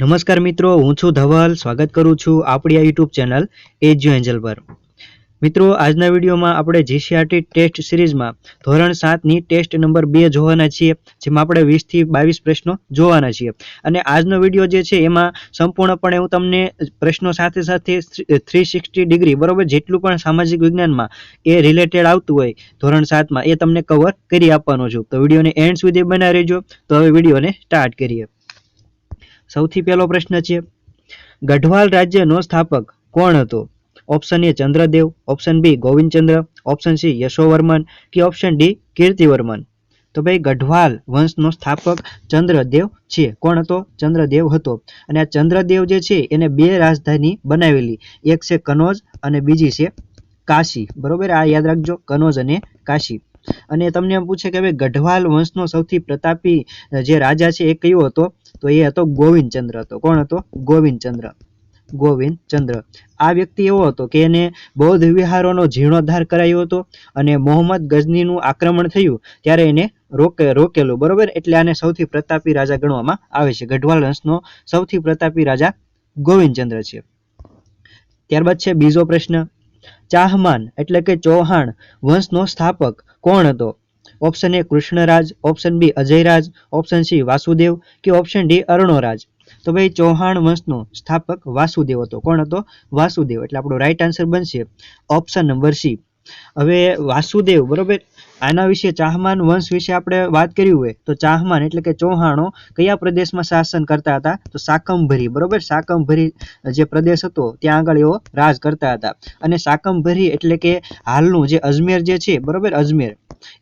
નમસ્કાર મિત્રો, હું છું ધવલ. સ્વાગત કરું છું આપણી આ યુટ્યુબ ચેનલ એજ્યુ એન્જલ પર. મિત્રો, આજના વિડીયોમાં આપણે જીસીઆરટી ટેસ્ટ સિરીઝમાં ધોરણ સાતની ટેસ્ટ નંબર બે જોવાના છીએ, જેમાં આપણે વીસથી બાવીસ પ્રશ્નો જોવાના છીએ. અને આજનો વીડિયો જે છે, એમાં સંપૂર્ણપણે હું તમને પ્રશ્નો સાથે સાથે થ્રી સિક્સટી ડિગ્રી, બરોબર, જેટલું પણ સામાજિક વિજ્ઞાનમાં એ રિલેટેડ આવતું હોય ધોરણ સાતમાં, એ તમને કવર કરી આપવાનો છું. તો વિડીયોને એન્ડ સુધી બનાવી રહેજો તો હવે વિડીયોને સ્ટાર્ટ કરીએ. સૌથી પહેલો પ્રશ્ન છે, ગઢવાલ રાજ્યનો સ્થાપક કોણ હતો? Option A Chandradev option B Govindchandra option C Yashovarman કે ઓપ્શન ડી કીર્તિવર્મન? તો ભાઈ, ગઢવાલ વંશનો સ્થાપક ચંદ્રદેવ છે. કોણ હતો? ચંદ્રદેવ હતો. અને આ ચંદ્રદેવ જે છે, એને બે રાજધાની બનાવેલી. એક છે કનોજ અને બીજી છે કાશી. બરોબર? આ યાદ રાખજો, કનોજ અને કાશી. અને તમને એમ પૂછે કે ભાઈ ગઢવાલ વંશનો સૌથી પ્રતાપી જે રાજા છે એ કયો હતો? તો એ હતો ગોવિંદચંદ્ર હતો. કોણ હતો? ગોવિંદચંદ્ર. ગોવિંદચંદ્ર. આ વ્યક્તિ એવો હતો કે એને બૌદ્ધ વિહારોનો જીર્ણોદ્ધાર કરાયો હતો અને મોહમ્મદ ગઝનીનું આક્રમણ થયું ત્યારે એને રોકે, રોકેલું. બરોબર? એટલે આને સૌથી પ્રતાપી રાજા ગણવામાં આવે છે. ગઢવાલ વંશનો સૌથી પ્રતાપી રાજા ગોવિંદચંદ્ર છે. ત્યારબાદ છે બીજો પ્રશ્ન. ચાહમાન એટલે કે ચૌહાણ વંશનો સ્થાપક કોણ હતો? Option A Krishnaraj option B Ajayraj option C Vasudev કે ઓપ્શન ડી અરુણોરાજ? તો ભાઈ ચૌહાણ વંશનો સ્થાપક વાસુદેવ હતો. કોણ હતો? વાસુદેવ. એટલે આપણો રાઈટ આન્સર બનશે ઓપ્શન નંબર સી હવે વાસુદેવ, બરોબર? આના વિશે ચાહમાન વંશ વિશે આપણે વાત કરી હોય તો ચાહમાન એટલે કે ચૌહાણો કયા પ્રદેશમાં શાસન કરતા હતા? તો સાકંભરી, બરોબર? સાકંભરી જે પ્રદેશ હતો, ત્યાં આગળ એવો રાજ કરતા હતા. અને સાકંભરી એટલે કે હાલનું જે અજમેર જે છે, બરોબર? અજમેર.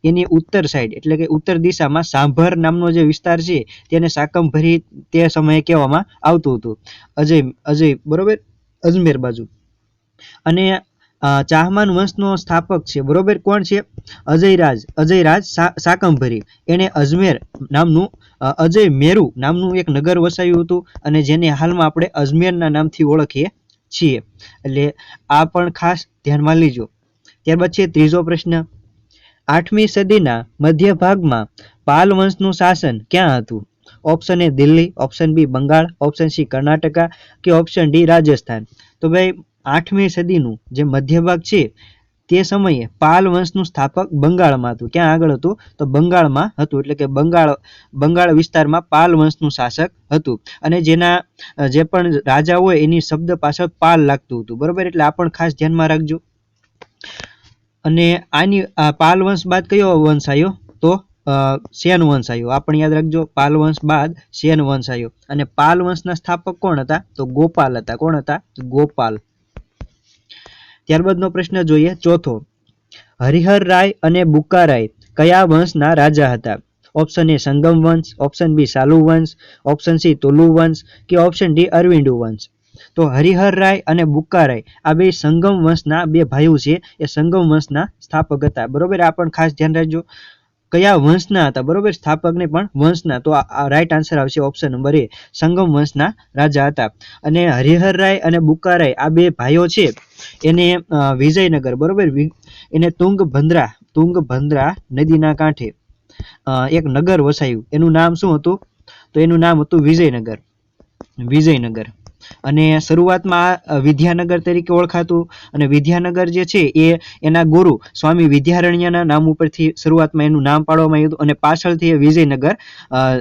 એની ઉત્તર સાઈડ એટલે કે ઉત્તર દિશામાં સાંભર નામનો જે વિસ્તાર છે, તેને સાકંભરી તે સમયે કહેવામાં આવતું હતું. અજય અજય, બરોબર? અજમેર બાજુ. અને ચાહમાન વંશનો સ્થાપક છે. બરોબર? કોણ છે? અજયરાજ. અજયરાજ સાકંભરી. એણે અજમેર નામનું અજય મેરુ નામનું એક નગર વસાયું હતું અને જેને હાલમાં આપણે અજમેરના નામથી ઓળખીએ છીએ. એટલે આ પણ ખાસ ધ્યાનમાં લીજો. ત્યારબાદ છે ત્રીજો પ્રશ્ન. આઠમી સદીના મધ્ય ભાગમાં પાલ વંશનું શાસન ક્યાં હતું? Option A Delhi, option B Bengal, option C Karnataka કે ઓપ્શન ડી રાજસ્થાન. તો ભાઈ આઠમી સદીનું જે મધ્ય ભાગ છે, તે સમયે પાલ વંશનું સ્થાપક બંગાળમાં હતું. ક્યાં આગળ હતું? તો બંગાળમાં હતું. એટલે કે બંગાળ બંગાળ વિસ્તારમાં પાલ વંશનું શાસક હતું. અને જેના, જે પણ રાજા હોય એની શબ્દ પાછળ પાલ લાગતું હતું. બરોબર? એટલે આ પણ ખાસ ધ્યાનમાં રાખજો. અને આની પાલ વંશ બાદ કયો વંશ આવ્યો તો શેન વંશ આવ્યો આ પણ યાદ રાખજો. પાલ વંશ બાદ શેન વંશ આવ્યો અને પાલ વંશના સ્થાપક કોણ હતા? તો ગોપાલ હતા. કોણ હતા? ગોપાલ. ત્યારબાદનો પ્રશ્ન જોઈએ, ચોથો. હરિહર રાય અને બુકારાય કયા વંશના રાજા હતા? ઓપ્શન એ સંગમ વંશ, ઓપ્શન બી સાલુ વંશ, ઓપ્શન સી તુલુ વંશ કે ઓપ્શન ડી અરવિંદુ વંશ. તો હરિહર રાય અને બુકારાય આ બે સંગમ વંશના બે ભાઈઓ છે, એ સંગમ વંશના સ્થાપક હતા. બરોબર? આ પણ ખાસ ધ્યાન રાખજો. કયા વંશના હતા? બરોબર? સ્થાપકને પણ વંશના. તો આ રાઈટ આન્સર આવશે ઓપ્શન નંબર એ. સંગમ વંશના રાજા હતા. અને હરિહર રાય અને બુકારાય આ બે ભાઈઓ છે. એને વિજયનગર, બરોબર? એને તુંગભદ્રા તુંગભદ્રા નદીના કાંઠે એક નગર વસાયું. એનું નામ શું હતું? તો એનું નામ હતું વિજયનગર. વિજયનગર. અને શરૂઆતમાં વિદ્યાનગર તરીકે ઓળખાતું અને વિદ્યાનગર જે છે એ એના ગુરુ સ્વામી વિદ્યારણ્યના નામ ઉપરથી શરૂઆતમાં એનું નામ પાડવામાં આવ્યું અને પાછળથી એ વિજયનગર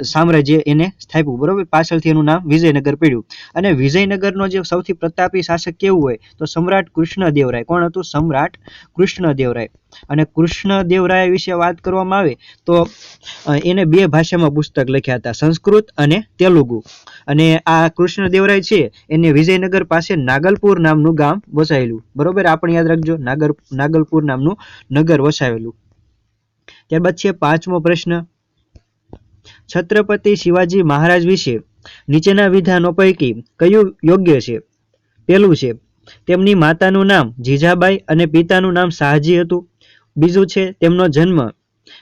સામ્રાજ્ય એને સ્થાપ્યું, બરોબર? પાછળથી એનું નામ વિજયનગર પડ્યું. અને વિજયનગરનો જે સૌથી પ્રતાપી શાસક કેવું હોય? તો સમ્રાટ કૃષ્ણદેવરાય. કોણ હતું? સમ્રાટ કૃષ્ણદેવરાય. અને કૃષ્ણદેવરાય વિશે વાત કરવામાં આવે તો એને બે ભાષામાં પુસ્તક લખ્યા હતા, સંસ્કૃત અને તેલુગુ. અને આ કૃષ્ણદેવરાય છે, એને વિજયનગર પાસે નાગલપુર નામનું ગામ વસાયેલું બરોબર? આપણે યાદ રાખજો, નાગર, નાગલપુર નામનું નગર વસાવેલું. ત્યારબાદ છે પાંચમો પ્રશ્ન. છત્રપતિ શિવાજી મહારાજ વિશે નીચેના વિધાનો પૈકી કયું યોગ્ય છે? પેલું છે, તેમની માતાનું નામ જીજાબાઈ અને પિતાનું નામ શાહજી હતું. બીજું છે તેમનો જન્મ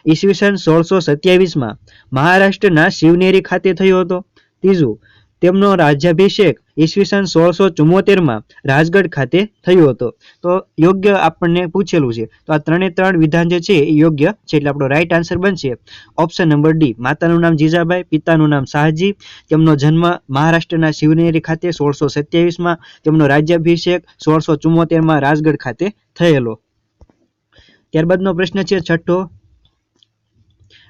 ઈસવીસન સોળસો સત્યાવીસમાં મહારાષ્ટ્રના શિવનેરી ખાતે થયો હતો. ત્રીજું, તેમનો રાજ્યાભિષેક ઈસવીસન સોળસો ચુમ્મોતેરમાં રાજગઢ ખાતે થયો હતો. તો યોગ્ય આપણને પૂછેલું છે. તો આ ત્રણે ત્રણ વિધાન જે છે એ યોગ્ય છે એટલે આપણો રાઈટ આન્સર બનશે. ઓપ્શન નંબર ડી માતાનું નામ જીજાબાઈ, પિતાનું નામ શાહજી. તેમનો જન્મ મહારાષ્ટ્રના શિવનેરી ખાતે સોળસો સત્યાવીસમાં. તેમનો રાજ્યાભિષેક સોળસો ચુમ્મોતેરમાં રાજગઢ ખાતે થયેલો. ત્યારબાદનો પ્રશ્ન છે છઠ્ઠો.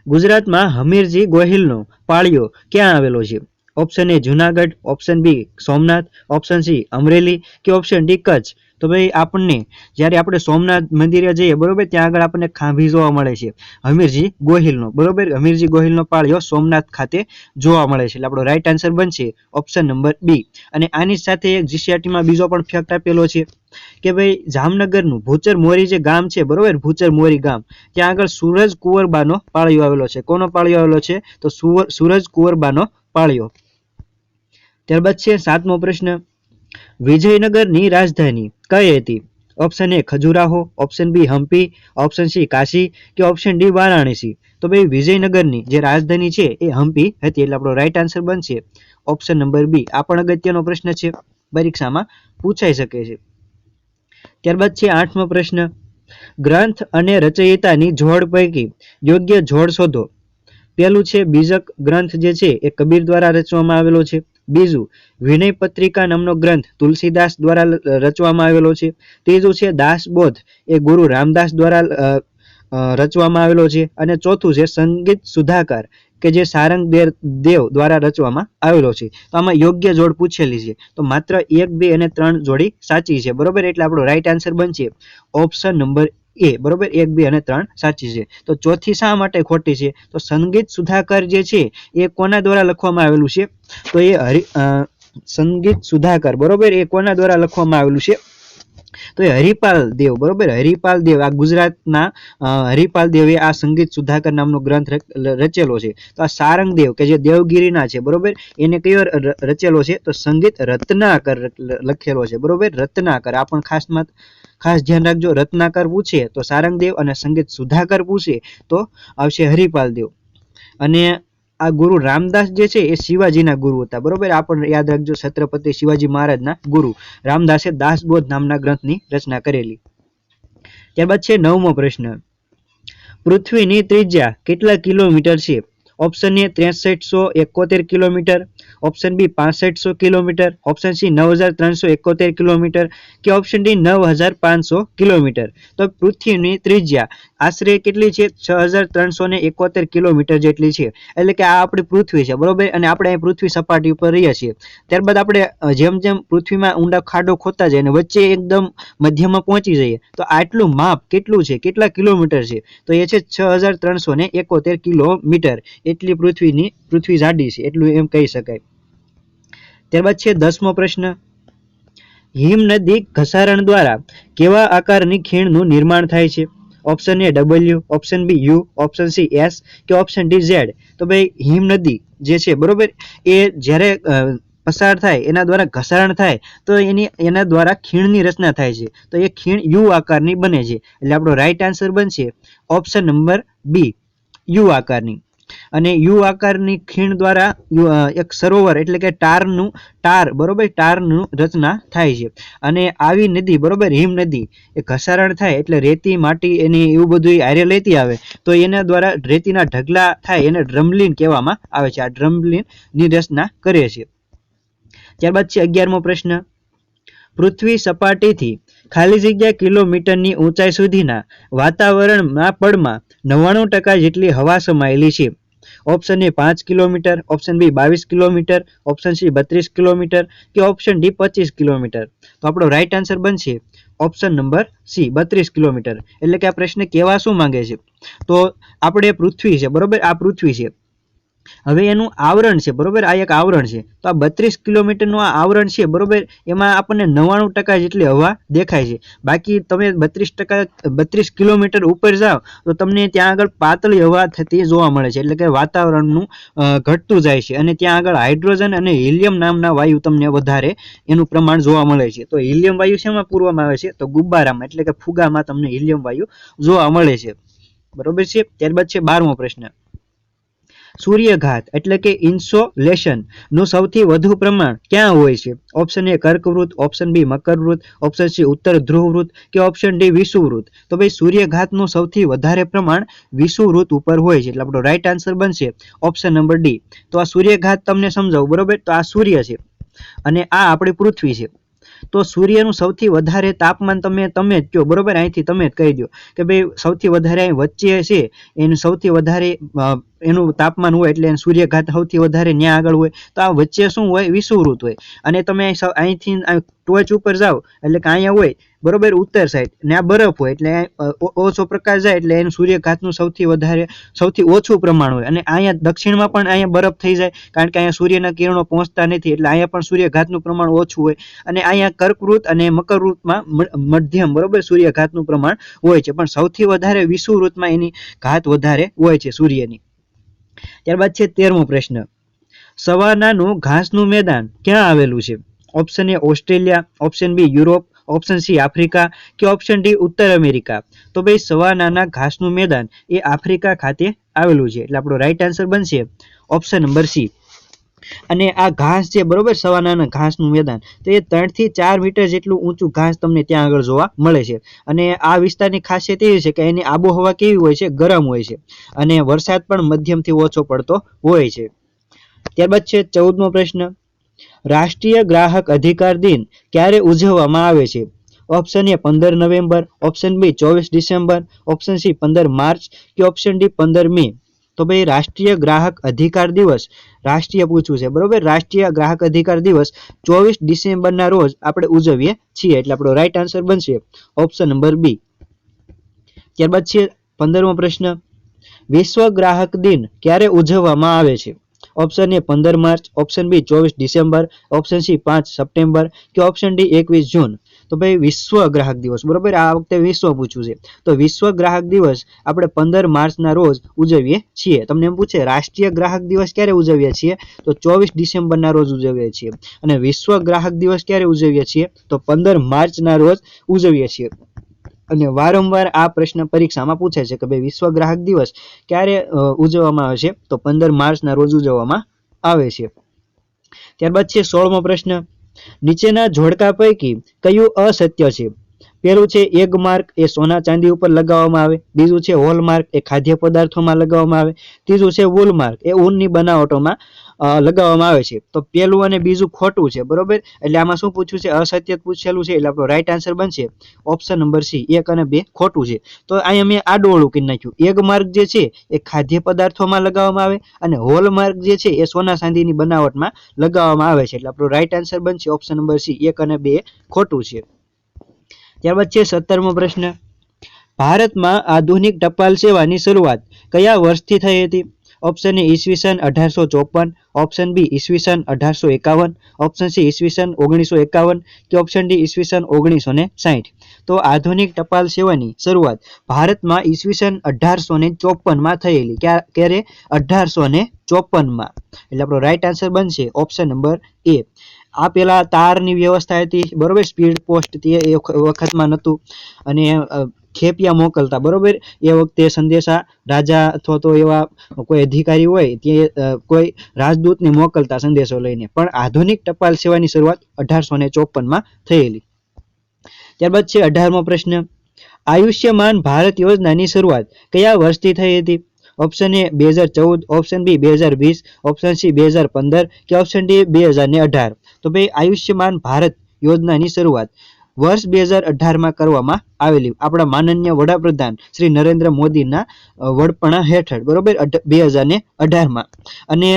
ગુજરાતમાં હમીરજી ગોહિલનો પાળિયો ક્યાં આવેલો છે? Option A Junagadh option B Somnath option C Amreli કે ઓપ્શન ડી કચ્છ? તો ભાઈ આપણને, જ્યારે આપણે સોમનાથ મંદિરે જઈએ, બરોબર, ત્યાં આગળ આપણને ખાંભી જોવા મળે છે. હમીરજી ગોહિલનો, બરોબર? હમીરજી ગોહિલનો પાળિયો સોમનાથ ખાતે જોવા મળે છે. એટલે આપણો રાઈટ આન્સર બનશે ઓપ્શન નંબર બી અને આની સાથે એક જીસીઆરટીમાં બીજો પણ ફેક્ટ આપેલો છે કે ભાઈ, જામનગરનું ભૂચર મોરી જે ગામ છે, બરોબર? ભૂચર મોરી ગામ. ત્યાં આગળ સુરજ કુંવરબાનો પાળિયો આવેલો છે. કોનો પાળિયો આવેલો છે? તો સૂરજ કુંવરબાનો પાળિયો. ત્યારબાદ છે સાતમો પ્રશ્ન. વિજયનગરની રાજધાની કઈ હતી? Option A Khajuraho. Option B Hampi option C Kashi. કે ઓપ્શન ડી વારાણસી. તો ભાઈ, વિજયનગરની જે રાજધાની છે, એ હમ્પી હતી એટલે આપણો રાઈટ આન્સર બનશે. ઓપ્શન નંબર બી આ પણ અગત્યનો પ્રશ્ન છે. પરીક્ષામાં પૂછાઈ શકે છે. ત્યારબાદ છે આઠમો પ્રશ્ન. ગ્રંથ અને રચયિતાની જોડ પૈકી યોગ્ય જોડ શોધો. પહેલું છે બીજક ગ્રંથ જે છે, એ કબીર દ્વારા રચવામાં આવેલો છે. બીજું, વિનય પત્રિકા નામનો ગ્રંથ તુલસીદાસ દ્વારા રચવામાં આવેલો છે. ત્રીજું છે દાસબોધ એ ગુરુ રામદાસ દ્વારા રચવામાં આવેલો છે. અને ચોથું છે, સંગીત સુધાકર, કે જે સારંગ દેવ દ્વારા રચવામાં આવેલો છે. તો આમાં યોગ્ય જોડ પૂછેલી છે. તો માત્ર એક, બે અને ત્રણ જોડી સાચી છે. બરોબર? એટલે આપણો રાઈટ આન્સર બનશે. ઓપ્શન નંબર એ, બરોબર? એક, બે અને ત્રણ સાચી છે. તો ચોથી શા માટે ખોટી છે? તો સંગીત સુધાકર જે છે, એ કોના દ્વારા લખવામાં આવેલું છે? તો એ હરિ સંગીત સુધાકર, બરોબર? એ કોના દ્વારા લખવામાં આવેલું છે? તો એ હરિપાલ દેવ, બરોબર? હરિપાલ દેવ, આ ગુજરાતના હરિપાલ દેવે આ સંગીત સુધાકર નામનો ગ્રંથ રચેલો છે. તો આ સારંગ દેવ કે જે દેવગીરીના છે, બરોબર? એને કયો રચેલો છે? તો સંગીત રત્નાકર લખેલો છે, બરોબર? રત્નાકર, આ પણ ખાસ ખાસ ધ્યાન રાખજો, રત્નાકર પૂછે તો સારંગદેવ અને સંગીત સુધાકર પૂછે તો આવશે હરિપાલ દેવ. અને આ ગુરુ રામદાસ જે છે, એ શિવાજીના ગુરુ હતા. બરોબર? આ પણ યાદ રાખજો, છત્રપતિ શિવાજી મહારાજના ગુરુ. રામદાસે દાસબોધ નામના ગ્રંથની રચના કરેલી. ત્યારબાદ છે નવમો પ્રશ્ન. પૃથ્વીની ત્રિજ્યા કેટલા કિલોમીટર છે? ઓપ્શન એ ત્રેસઠસો એકોતેર કિલોમીટર. ઓપ્શન બી પાસઠસો કિલોમીટર. ઓપ્શન સી નવ હજાર ત્રણસો એકોતેર કિલોમીટર કે ઓપ્શન ડી નવ હજાર પાંચસો કિલોમીટર. તો પૃથ્વીની ત્રિજ્યા આશરે કેટલી છે? છ હજાર ત્રણસો ને એકોતેર કિલોમીટર જેટલી છે. એટલે કે આ આપણી પૃથ્વી છે, બરોબર? અને આપણે અહીં પૃથ્વી સપાટી ઉપર રહીએ છીએ. ત્યારબાદ આપણે જેમ જેમ પૃથ્વીમાં ઊંડા ખાડો ખોતા જાય અને વચ્ચે એકદમ મધ્યમાં પહોંચી જઈએ, તો આટલું માપ કેટલું છે? કેટલા કિલોમીટર છે? તો એ છે છ હજાર ત્રણસો ને એકોતેર કિલોમીટર. એટલી પૃથ્વીની, પૃથ્વી જાડી છે, એટલું એમ કહી શકાય. ત્યારબાદ છે દસમો પ્રશ્ન. હિમ નદી ઘસારણ દ્વારા કેવા આકારની ખીણનું નિર્માણ થાય છે? Option A W option B U option C S કે ઓપ્શન ડી ઝેડ તો ભાઈ, હિમ નદી જે છે, બરોબર? એ જ્યારે પસાર થાય, એના દ્વારા ઘસારણ થાય, તો એની, એના દ્વારા ખીણની રચના થાય છે. તો એ ખીણ યુ આકારની બને છે. એટલે આપણો રાઈટ આન્સર બનશે ઓપ્શન નંબર બી, યુ આકારની. અને યુ આકારની ખીણ દ્વારા એક સરોવર એટલે કે ટારનું, ટાર, બરોબર? ટારનું રચના થાય છે. અને આવી નદી, બરોબર? હિમ નદી, એ ઘસારણ થાય એટલે રેતી, માટી એની એવું બધું હારે લેતી આવે. તો એના દ્વારા રેતીના ઢગલા થાય એને ડ્રમલીન કહેવામાં આવે છે. આ ડ્રમલિનની રચના કરે છે. ત્યારબાદ છે અગિયારમો પ્રશ્ન. પૃથ્વી સપાટીથી ખાલી જગ્યા કિલોમીટરની ઊંચાઈ સુધીના વાતાવરણના પડમાં નવ્વાણું ટકા જેટલી હવા સમાયેલી છે. ઓપ્શન એ પાંચ કિલોમીટર ઓપ્શન બી બાવીસ કિલોમીટર ઓપ્શન સી બત્રીસ કિલોમીટર કે ઓપ્શન ડી પચીસ કિલોમીટર? તો આપણો રાઈટ આન્સર બનશે ઓપ્શન નંબર સી બત્રીસ કિલોમીટર. એટલે કે આ પ્રશ્ન કેવા શું માંગે છે? તો આપણે પૃથ્વી છે, બરોબર? આ પૃથ્વી છે. હવે એનું આવરણ છે, બરોબર? આ એક આવરણ છે. તો આ બત્રીસ કિલોમીટરનું આ આવરણ છે, બરોબર? એમાં આપણને નવ્વાણું ટકા જેટલી હવા દેખાય છે. બાકી તમે બત્રીસ ટકા, બત્રીસ કિલોમીટર ઉપર જાઓ, તો તમને ત્યાં આગળ પાતળી હવા થતી જોવા મળે છે. એટલે કે વાતાવરણનું ઘટતું જાય છે. અને ત્યાં આગળ હાઇડ્રોજન અને હિલિયમ નામના વાયુ તમને વધારે એનું પ્રમાણ જોવા મળે છે. તો હિલિયમ વાયુ શેમાં પૂરવામાં આવે છે? તો ગુબ્બારામાં, એટલે કે ફુગામાં તમને હિલિયમ વાયુ જોવા મળે છે. બરોબર છે? ત્યારબાદ છે બારમો પ્રશ્ન. સૂર્યઘાત એટલે કે ઇન્સોલેશનનું સૌથી વધુ પ્રમાણ ક્યાં હોય છે? ઓપ્શન એ કર્કવૃત. ઓપ્શન બી મકરવૃત. ઓપ્શન સી ઉત્તર ધ્રુવવૃત કે ઓપ્શન ડી વિષુવૃત તો ભાઈ, સૂર્યઘાતનું સૌથી વધારે પ્રમાણ વિષુવૃત ઉપર હોય છે. એટલે આપણો રાઈટ આન્સર બનશે ઓપ્શન નંબર ડી તો આ સૂર્યઘાત તમને સમજાવું, બરોબર? તો આ સૂર્ય છે અને આ આપણી પૃથ્વી છે. તો સૂર્યનું સૌથી વધારે તાપમાન તમે તમે જ કહો, બરોબર? અહીંથી તમે જ કહી દો કે ભાઈ, સૌથી વધારે અહીં વચ્ચે છે, એનું સૌથી વધારે એનું તાપમાન હોય એટલે સૂર્યઘાત સૌથી વધારે ન્યા આગળ હોય, તો આ વચ્ચે શું હોય? વિષુવવૃત હોય. અને તમે અહીં અહીંથી ટોચ ઉપર જાઓ, એટલે કે અહીંયા હોય, બરોબર ઉત્તર સાઈડ ને આ બરફ હોય, એટલે ઓછો પ્રકાશ જાય, એટલે એનું સૂર્યઘાતનું સૌથી વધારે, સૌથી ઓછું પ્રમાણ હોય. અને અહીંયા દક્ષિણમાં પણ અહીંયા બરફ થઈ જાય, કારણ કે અહીંયા સૂર્યના કિરણો પહોંચતા નથી, એટલે અહીંયા પણ સૂર્યઘાતનું પ્રમાણ ઓછું હોય. અને અહીંયા કર્કવૃત અને મકરવૃતમાં મધ્યમ, બરોબર, સૂર્યઘાતનું પ્રમાણ હોય છે. પણ સૌથી વધારે વિષુવૃતમાં એની ઘાત વધારે હોય છે સૂર્યની. ત્યારબાદ છે તેરમો પ્રશ્ન. સવાનાનું ઘાસનું મેદાન ક્યાં આવેલું છે? Option A Australia option B Europe option C Africa કે ઓપ્શન ડી ઉત્તર અમેરિકા? તો ભાઈ સવાનાના ઘાસનું મેદાન એ આફ્રિકા ખાતે આવેલું છે. એટલે આપણો રાઈટ આન્સર બનશે ઓપ્શન નંબર સી અને આ ઘાસ છે, બરોબર? સવાનાના ઘાસનું મેદાન. તો એ ત્રણથી ચાર મીટર જેટલું ઊંચું ઘાસ તમને ત્યાં આગળ જોવા મળે છે. અને આ વિસ્તારની ખાસિયત એવી છે કે એની આબોહવા કેવી હોય છે? ગરમ હોય છે. અને વરસાદ પણ મધ્યમથી ઓછો પડતો હોય છે. ત્યારબાદ છે ચૌદમો પ્રશ્ન. રાષ્ટ્રીય ગ્રાહક અધિકાર દિન ક્યારે ઉજવવામાં આવે છે? ઓપ્શન એ પંદર નવેમ્બર, ઓપ્શન બી ચોવીસ ડિસેમ્બર, ઓપ્શન સી પંદર માર્ચ કે ઓપ્શન ડી પંદર મે. તો ભાઈ રાષ્ટ્રીય ગ્રાહક અધિકાર દિવસ, રાષ્ટ્રીય પૂછવું છે, બરોબર? રાષ્ટ્રીય ગ્રાહક અધિકાર દિવસ ચોવીસ ડિસેમ્બરના રોજ આપણે ઉજવીએ છીએ, એટલે આપણો રાઈટ આન્સર બનશે ઓપ્શન નંબર બી ત્યારબાદ છે પંદરમો પ્રશ્ન, વિશ્વ ગ્રાહક દિન ક્યારે ઉજવવામાં આવે છે? ઓપ્શન એ પંદર માર્ચ ઓપ્શન બી ચોવીસ ડિસેમ્બર ઓપ્શન સી પાંચ સપ્ટેમ્બર કે ઓપ્શન ડી એકવીસ જૂન? તો ભાઈ વિશ્વ ગ્રાહક દિવસ, બરોબર? આ વખતે વિશ્વ પૂછ્યું છે. તો વિશ્વ ગ્રાહક દિવસ આપણે પંદર માર્ચના રોજ ઉજવીએ છીએ. તમને એમ પૂછે, રાષ્ટ્રીય ગ્રાહક દિવસ ક્યારે ઉજવીએ છીએ? તો ચોવીસ ડિસેમ્બરના રોજ ઉજવીએ છીએ. અને વિશ્વ ગ્રાહક દિવસ ક્યારે ઉજવીએ છીએ? તો પંદર માર્ચના રોજ ઉજવીએ છીએ. અને વારંવાર આ પ્રશ્ન પરીક્ષામાં પૂછે છે કે ભાઈ વિશ્વ ગ્રાહક દિવસ ક્યારે ઉજવવામાં આવે છે? તો પંદર માર્ચના રોજ ઉજવવામાં આવે છે. ત્યારબાદ છે સોળમો પ્રશ્ન. નીચેના જોડકા પૈકી કયું અસત્ય છે? પહેલું છે એગ માર્ક એ સોના ચાંદી ઉપર લગાવવામાં આવે. બીજું છે હોલ માર્ક એ ખાદ્ય પદાર્થોમાં લગાવવામાં આવે. ત્રીજું છે વૂલ માર્ક એ ઊનની બનાવટોમાં લગાવવામાં આવે છે. તો પહેલું અને બીજું ખોટું છે, બરોબર? એટલે આમાં શું પૂછ્યું છે? અસત્ય પૂછેલું છે, એટલે આપણો રાઈટ આન્સર બનશે. ઓપ્શન નંબર સી એક અને બે ખોટું છે. તો અહીંયા મેં આડોળું કરી નાખ્યું. એગ માર્ગ જે છે, એ ખાદ્ય પદાર્થોમાં લગાવવામાં આવે અને હોલ માર્ગ જે છે, એ સોના ચાંદીની બનાવટમાં લગાવવામાં આવે છે. એટલે આપણો રાઈટ આન્સર બનશે. ઓપ્શન નંબર સી એક અને બે ખોટું છે. ત્યારબાદ છે સત્તરમો પ્રશ્ન. ભારતમાં આધુનિક ટપાલ સેવાની શરૂઆત કયા વર્ષથી થઈ હતી? ઓપ્શન એ ઈસવીસન અઢારસો ચોપન. ઓપ્શન બી ઈસવીસન અઢારસો એકાવન. ઓપ્શન સી ઈસવીસન ઓગણીસો એકાવન. કે ઓપ્શન ડી ઈસવીસન ઓગણીસો ને સાહીઠ તો આધુનિક ટપાલ સેવાની શરૂઆત ભારતમાં ઈસવીસન અઢારસો ને ચોપનમાં થયેલી. ક્યા- ક્યારે? અઢારસો ને ચોપનમાં. એટલે આપણો રાઈટ આન્સર બનશે ઓપ્શન નંબર એ આ પેલા તારની વ્યવસ્થા હતી. બરોબર સ્પીડ પોસ્ટ તે એ વખતમાં નહોતું. અને ખેપિયા મોકલતા, બરોબર? એ વખતે સંદેશા રાજા અથવા તો એવા કોઈ અધિકારી હોય, તે કોઈ રાજદૂતને મોકલતા સંદેશો લઈને. પણ આધુનિક ટપાલ સેવાની શરૂઆત અઢારસો ને ચોપનમાં થયેલી. ત્યારબાદ છે અઢારમો પ્રશ્ન. આયુષ્યમાન ભારત યોજનાની શરૂઆત કયા વર્ષથી થઈ હતી? ઓપ્શન એ બે હજાર ચૌદ ઓપ્શન બી બે હજાર વીસ ઓપ્શન સી બે હજાર પંદર કે ઓપ્શન ડી બે હજાર ને અઢાર? તો ભાઈ, આયુષ્યમાન ભારત યોજનાની શરૂઆત વર્ષ બે હજાર અઢારમાં કરવામાં આવેલી આપણા માનનીય વડાપ્રધાન શ્રી નરેન્દ્ર મોદીના વડપણા હેઠળ, બરોબર? બે હજાર ને અઢારમાં. અને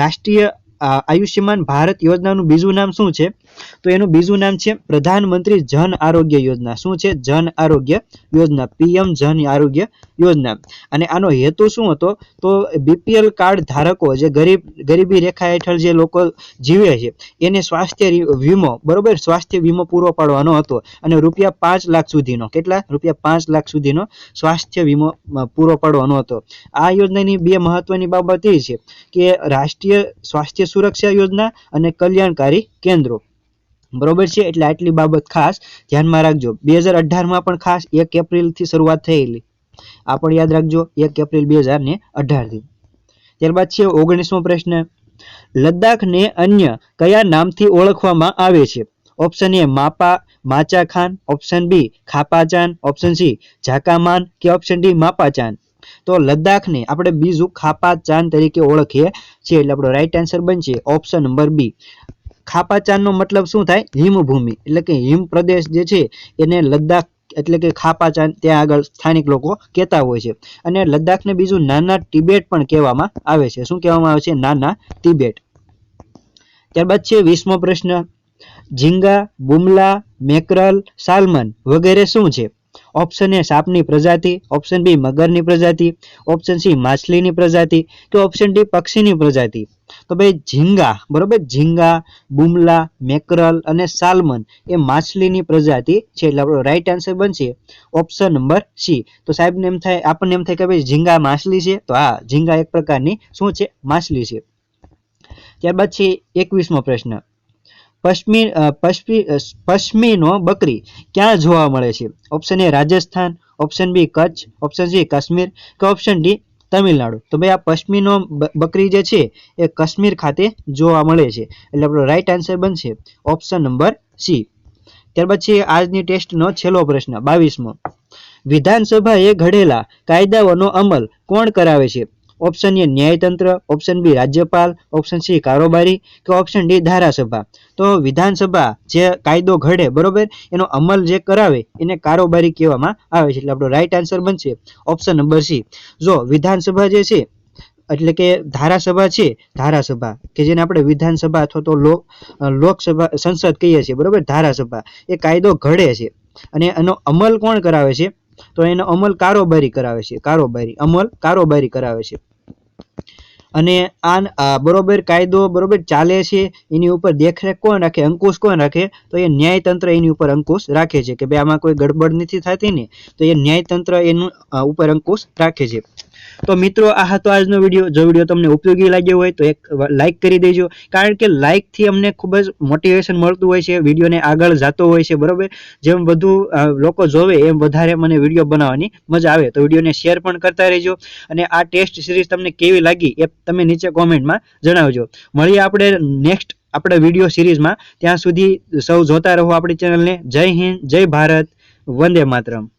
રાષ્ટ્રીય આયુષ્યમાન ભારત યોજનાનું બીજું નામ શું છે? તો એનું બીજું નામ છે પ્રધાનમંત્રી જન આરોગ્ય યોજના. શું છે? જન આરોગ્ય યોજના. પીએમ જન આરોગ્ય યોજના. અને આનો હેતુ શું હતો? તો બીપીએલ કાર્ડ ધારકો જે ગરીબ, ગરીબી રેખા હેઠળ જે લોકો જીવે છે, એને સ્વાસ્થ્ય વીમો, બરોબર? સ્વાસ્થ્ય વીમો પૂરો પાડવાનો હતો અને રૂપિયા પાંચ લાખ સુધીનો. કેટલા? રૂપિયા પાંચ લાખ સુધીનો સ્વાસ્થ્ય વીમો પૂરો પાડવાનો હતો. આ યોજનાની બે મહત્વની બાબત એ છે કે રાષ્ટ્રીય સ્વાસ્થ્ય સુરક્ષા યોજના અને કલ્યાણકારી કેન્દ્રો. બરોબર છે? એટલે આટલી બાબત ખાસ ધ્યાનમાં રાખજો. બે હજાર અઢારમાં પણ ખાસ એક એપ્રિલથી શરૂઆત થયેલી. આ પણ યાદ રાખજો, એક એપ્રિલ બે હજાર ને અઢારથી. ત્યારબાદ છે ઓગણીસમો પ્રશ્ન. લદ્દાખને અન્ય કયા નામથી ઓળખવામાં આવે છે? ઓપ્શન એ માપા માચા ખાન ઓપ્શન બી ખાપાચાન. ઓપ્શન સી ઝાકામાન કે ઓપ્શન ડી માપાચાન. તો લદ્દાખને આપણે બીજું ખાપાચાન તરીકે ઓળખીએ છીએ. એટલે આપણો રાઈટ આન્સર બનશે ઓપ્શન નંબર બી. ખાપાચાનનો મતલબ શું થાય? હિમભૂમિ. એટલે કે હિમ પ્રદેશ જે છે, એને લદ્દાખ, એટલે કે ખાપાચાન ત્યાં આગળ સ્થાનિક લોકો કહેતા હોય છે. અને લદ્દાખને બીજું નાના તિબેટ પણ કહેવામાં આવે છે. શું કહેવામાં આવે છે? નાના તિબેટ. ત્યારબાદ છે વીસમો પ્રશ્ન. ઝીંગા, બુમલા, મેકરલ, સાલમન વગેરે શું છે? ઓપ્શન એ સાપની પ્રજાતિ. ઓપ્શન બી મગરની પ્રજાતિ. ઓપ્શન સી માછલીની પ્રજાતિ. કે ઓપ્શન ડી પક્ષીની પ્રજાતિ. તો ભાઈ, ઝીંગા, બરોબર? ઝીંગા, બુમલા, મેકરલ અને સાલમન એ માછલીની પ્રજાતિ છે. એટલે આપણો રાઈટ આન્સર બનશે ઓપ્શન નંબર સી તો સાહેબને એમ થાય, આપણને એમ થાય કે ભાઈ, ઝીંગા માછલી છે? તો હા, ઝીંગા એક પ્રકારની શું છે? માછલી છે. ત્યારબાદ છે એકવીસમો પ્રશ્ન. પશ્મી પશ્મીનો બકરી ક્યાં જોવા મળે છે? Option A Rajasthan. Option B Kutch. Option C Kashmir. કે ઓપ્શન ડી તમિલનાડુ. તો ભાઈ આ પશ્મીનો બકરી જે છે, એ કાશ્મીર ખાતે જોવા મળે છે. એટલે આપણો રાઈટ આન્સર બનશે ઓપ્શન નંબર સી ત્યાર પછી આજની ટેસ્ટનો છેલ્લો પ્રશ્ન, બાવીસમો. વિધાનસભાએ ઘડેલા કાયદાઓનો અમલ કોણ કરાવે છે? ઓપ્શન એ ન્યાયતંત્ર ઓપ્શન બી રાજ્યપાલ ઓપ્શન સી કારોબારી કે ઓપ્શન ડી ધારાસભા. તો વિધાનસભા જે કાયદો ઘડે, બરોબર? એનો અમલ જે કરાવે, એને કારોબારી કહેવામાં આવે છે. એટલે આપણો રાઈટ આન્સર બનશે ઓપ્શન નંબર સી જો વિધાનસભા જે છે, એટલે કે ધારાસભા છે, ધારાસભા કે જેને આપણે વિધાનસભા અથવા તો લોક લોકસભા, સંસદ કહીએ છીએ, બરોબર? ધારાસભા. એ કાયદો ઘડે છે. અને એનો અમલ કોણ કરાવે છે? તો એનો અમલ કારોબારી કરાવે છે. કારોબારી, અમલ કારોબારી કરાવે છે. અને આ બરોબર કાયદો બરોબર ચાલે છે, એની ઉપર દેખરેખ કોણ રાખે, અંકુશ કોણ રાખે? તો એ ન્યાયતંત્ર એની ઉપર અંકુશ રાખે છે. કે ભાઈ આમાં કોઈ ગડબડ નથી થતી ને, તો એ ન્યાયતંત્ર એનું ઉપર અંકુશ રાખે છે. તો મિત્રો, આ હતો આજનો વીડિયો. જો વીડિયો તમને ઉપયોગી લાગ્યો હોય તો એક લાઈક કરી દેજો. કારણ કે લાઇકથી અમને ખૂબ જ મોટિવેશન મળતું હોય છે. વિડીયોને આગળ જતો હોય છે, બરોબર? જેમ વધુ લોકો જોવે, એમ વધારે મને વીડિયો બનાવવાની મજા આવે. તો વિડીયોને શેર પણ કરતા રહેજો. અને આ ટેસ્ટ સિરીઝ તમને કેવી લાગી એ તમે નીચે કોમેન્ટમાં જણાવજો. મળીએ આપણે નેક્સ્ટ આપણે વીડિયો સિરીઝમાં. ત્યાં સુધી સૌ જોતા રહો આપણી ચેનલને. જય હિન્દ, જય ભારત. વંદે માતરમ.